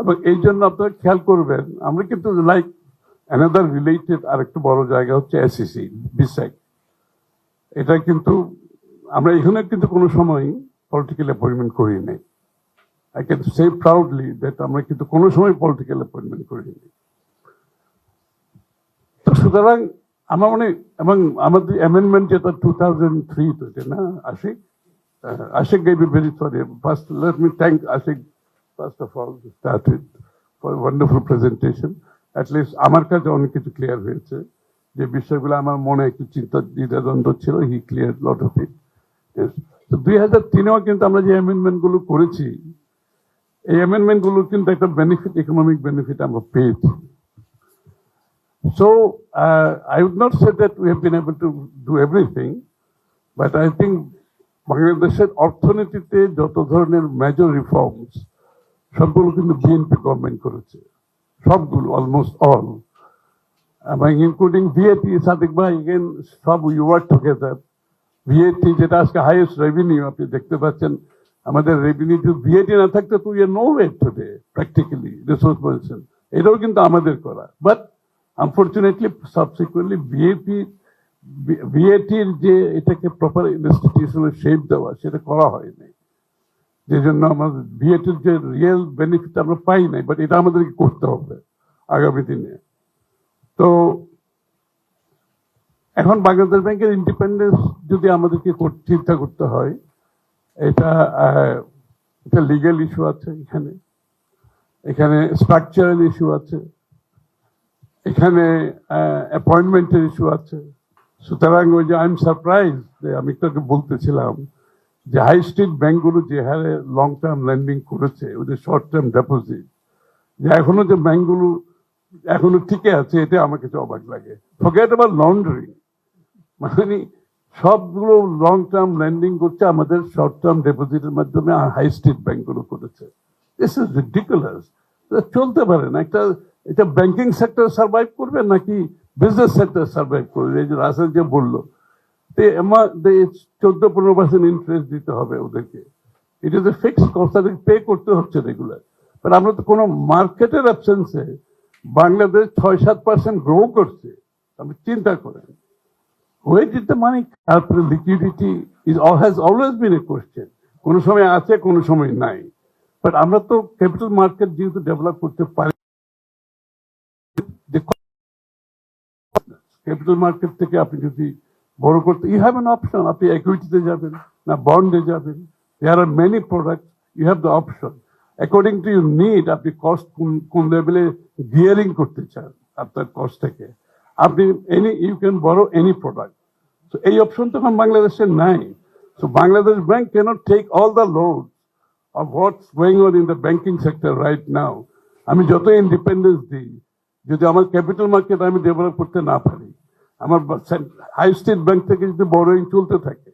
এবং এই জন্য আপনারা খেয়াল করবেন আমরা কিন্তু লাইক অ্যানাদার রিলেটেড আর একটু বড় জায়গা হচ্ছে এসিসি বিসাইক এটা কিন্তু আমরা এখানে কিন্তু কোনো সময় পলিটিক্যাল অ্যাপয়েন্টমেন্ট করি নাই। I can say proudly that আমরা কিন্তু কোনো সময় পলিটিক্যাল অ্যাপয়েন্টমেন্ট করিনি তো সুতরাং আমার মনে এবং আমাদের অ্যামেন্ডমেন্ট যেটা টু থাউজেন্ড থ্রি তো না Ashik uh, Ashik gave sorry first let me let me thank Ashik, first of all, to start with, for a wonderful presentation. At least আমার কাছে অনেক কিছু ক্লিয়ার হয়েছে। যে বিষয়গুলো আমার মনে একটু চিন্তা দ্বিধাদ্বন্দ্ব ছিল he clear lot of it তো দুই হাজার তিনেও কিন্তু আমরা যে অ্যামেন্ডমেন্টগুলো করেছি এই অ্যামেন্ডমেন্টগুলো কিন্তু একটা বেনিফিট ইকোনমিক বেনিফিট আমরা পেয়েছি। So uh, I would not say that we have been able to do everything, but I think বাংলাদেশের অর্থনীতিতে যত ধরনের মেজর রিফর্মস সবগুলো কিন্তু বিএনপি গভর্নমেন্ট করেছে। সবগুলো almost all including VAT Sadiq ভাই এগেন সব উই ওয়ার্ক টুগেদার ভিএটি যেটা আজকে হাইয়েস্ট রেভিনিউ আপনি দেখতে পাচ্ছেন, আমাদের রেভিনিউ ভিএটি না থাকতে, তো ইয়ে no way today practically resource position এটাও কিন্তু আমাদের করা। বাট আনফর্চুনেটলি সাবসিকুয়েন্টলি বিএপি বিএটির যে এটাকে প্রপার ইনস্টিটিউশনের শেপ দেওয়া, সেটা করা হয়নি। যে জন্য আমাদের বিএটির যে রিয়েল বেনিফিট আমরা পাই নাই বাট এটা আমাদেরকে করতে হবে আগামী দিনে। তো এখন বাংলাদেশ ব্যাংকের ইন্ডিপেন্ডেন্স যদি আমাদেরকে চিন্তা করতে হয়, এটা এটা লিগেল ইস্যু আছে এখানে। এখানে স্ট্রাকচারাল ইস্যু আছে। এখানে অ্যাপয়েন্টমেন্টের ইস্যু আছে। সুতরাং ওই যে আই এম সারপ্রাইজ আমি একটু বলতেছিলাম যে হাই স্ট্রিট ব্যাংকগুলো যে হারে লং টার্ম লেন্ডিং করেছে ওদের শর্ট টার্ম ডিপোজিট যে এখনও যে ব্যাংকগুলো এখনও টিকে আছে এটা আমার কাছে অবাক লাগে। ফোকেট আবার লন্ডারিং মানে সবগুলো লং টার্ম লেন্ডিং করছে, আমাদের শর্ট টার্ম ডিপোজিটের মাধ্যমে হাই স্ট্রিট ব্যাংকগুলো করেছে। দিস ইজ রিডিকুলাস চলতে পারে না, একটা, এটা ব্যাংকিং সেক্টর সার্ভাইভ করবে নাকি বিজনেস সেক্টর সার্ভাইভ করবে? এই যে রাসেল যে বলল চোদ্দ পনেরো পার্সেন্ট ইন্টারেস্ট দিতে হবে ওদেরকে। It is a fix cost তাদেরকে পে করতে হচ্ছে রেগুলার বাট আমরা তো কোনো মার্কেটের অ্যাবসেন্সে বাংলাদেশ ছয় সাত পার্সেন্ট গ্রো করছে। আপনি চিন্তা করেন। Did the money তারপরে liquidity is has always been a question কোনো সময় আছে, কোনো সময় নাই। বাট আমরা তো ক্যাপিটাল মার্কেট যেহেতু ডেভেলপ করতে পারি ক্যাপিটাল মার্কেট থেকে আপনি যদি বড় করতে ইউ হ্যাভ এন অপশন আপনি ইকুইটিতে যাবেন, না বন্ডে যাবেন there are many product you have the option according to you need আপনি কস্ট কোন লেভেলে গিয়ারিং করতে চান, আপনার কস্ট থেকে। আপনি এনি ইউ ক্যান বড় এনি প্রোডাক্ট সো এই অপশন তো এখন বাংলাদেশে নাই। So Bangladesh bank cannot take all the load of what's going on in the banking sector right now. আমি যত ইন্ডিপেন্ডেন্স দিই, যদি আমার ক্যাপিটাল মার্কেট আমি ডেভেলপ করতে না পারি আমার হাই স্টেট ব্যাংক থেকে যদি বড়োইং চলতে থাকে